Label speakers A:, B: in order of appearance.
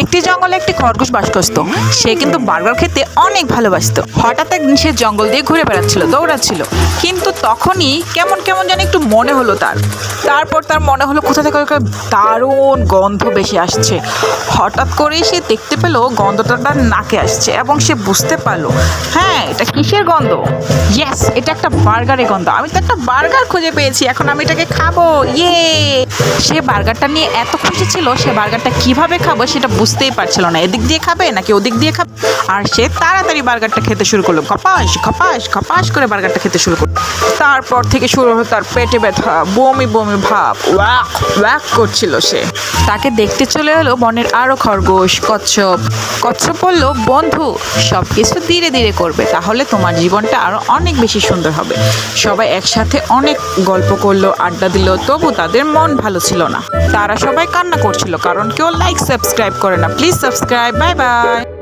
A: একটি জঙ্গলে একটি খরগোশ বাস করত। সে কিন্তু বার্গার খেতে অনেক ভালোবাসত। হঠাৎ একদিন সে জঙ্গল দিয়ে ঘুরে বেড়াচ্ছিল, দৌড়াচ্ছিল। কিন্তু তখনই কেমন কেমন যেন একটু মনে হলো তার। তারপর তার মনে হলো কোথা থেকে একটা দারুণ গন্ধ বেশি আসছে। হঠাৎ করেই সে দেখতে পেল গন্ধটা তার নাকে আসছে এবং সে বুঝতে পারল হ্যাঁ এটা কিসের গন্ধ? ইয়েস এটা একটা বার্গারের গন্ধ। আমি তো একটা বার্গার খুঁজে পেয়েছি, এখন আমি এটাকে খাব। ইয়ে! সে বার্গারটা নিয়ে এত খুশি ছিল, সে বার্গারটা কীভাবে খাব সেটা বুঝতেই পারছিল না। এদিক দিয়ে খাবে নাকি ওদিক দিয়ে খাবে? আর সে তাড়াতাড়ি বার্গারটা খেতে শুরু করল। খপাস খপাস খপাস করে বার্গারটা খেতে শুরু করল। তারপর থেকে শুরু হলো তার পেটে ব্যথা, বমি বমি ভাব। ওয়াক ওয়াক করছিল সে। তাকে দেখতে চলে এলো বনের আরও খরগোশ, কচ্ছপ। কচ্ছপ বলল, বন্ধু সব কিছু ধীরে ধীরে করবে, তাহলে তোমার জীবনটা আরও অনেক বেশি সুন্দর হবে। সবাই একসাথে অনেক গল্প করল, আড্ডা দিল, তবু তাদের মন ভালো ছিল না। তারা সবাই কান্না করছিল, কারণ কেউ লাইক সাবস্ক্রাইব করে না। Please subscribe bye bye